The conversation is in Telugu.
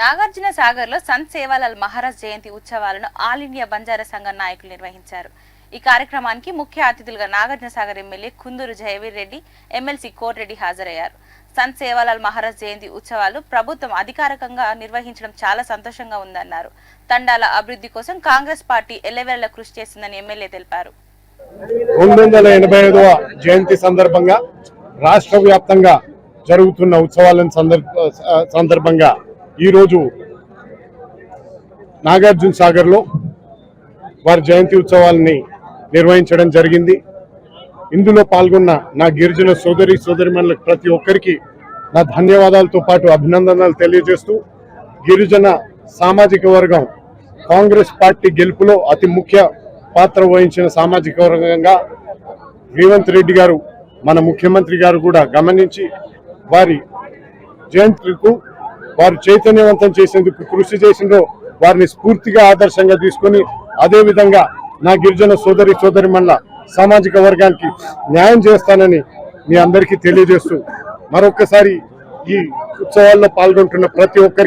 నాగార్జున సాగర్లో సంత్ సేవాలాల్ మహారాజ్ జయంతి ఉత్సవాలను ఆల్ ఇండియా బంజారా సంఘం నాయకులు నిర్వహించారు. ఈ కార్యక్రమానికి ముఖ్య అతిథులుగా నాగార్జున సాగర్ ఎమ్మెల్యే కుందూరు జయవీర్ రెడ్డి ఎమ్మెల్సీ కోటిరెడ్డి హాజరయ్యారు. సంత్ సేవాలాల్ మహారాజ్ జయంతి ఉత్సవాలు ప్రభుత్వం అధికారికంగా నిర్వహించడం చాలా సంతోషంగా ఉందన్నారు. తండాల అభివృద్ధి కోసం కాంగ్రెస్ పార్టీ ఎల్లవేళ కృషి చేస్తుందని ఎమ్మెల్యే తెలిపారు. జయంతి సందర్భంగా రాష్ట్ర వ్యాప్తంగా జరుగుతున్న ఉత్సవాలను సందర్భంగా ఈరోజు నాగార్జున సాగర్లో వారి జయంతి ఉత్సవాలని నిర్వహించడం జరిగింది. ఇందులో పాల్గొన్న నా గిరిజన సోదరి సోదరిమణులకు ప్రతి ఒక్కరికి నా ధన్యవాదాలతో పాటు అభినందనలు తెలియజేస్తూ గిరిజన సామాజిక వర్గం కాంగ్రెస్ పార్టీ గెలుపులో అతి ముఖ్య పాత్ర వహించిన సామాజిక వర్గంగా రేవంత్ రెడ్డి గారు మన ముఖ్యమంత్రి గారు కూడా గమనించి వారి జయంతికు వారు చైతన్యవంతం చేసేందుకు కృషి చేసిందో వారిని స్ఫూర్తిగా ఆదర్శంగా తీసుకొని అదే విధంగా నా గిరిజన సోదరి సోదరి సామాజిక వర్గానికి న్యాయం చేస్తానని మీ అందరికీ తెలియజేస్తూ మరొకసారి ఈ ఉత్సవాల్లో పాల్గొంటున్న ప్రతి ఒక్కరికి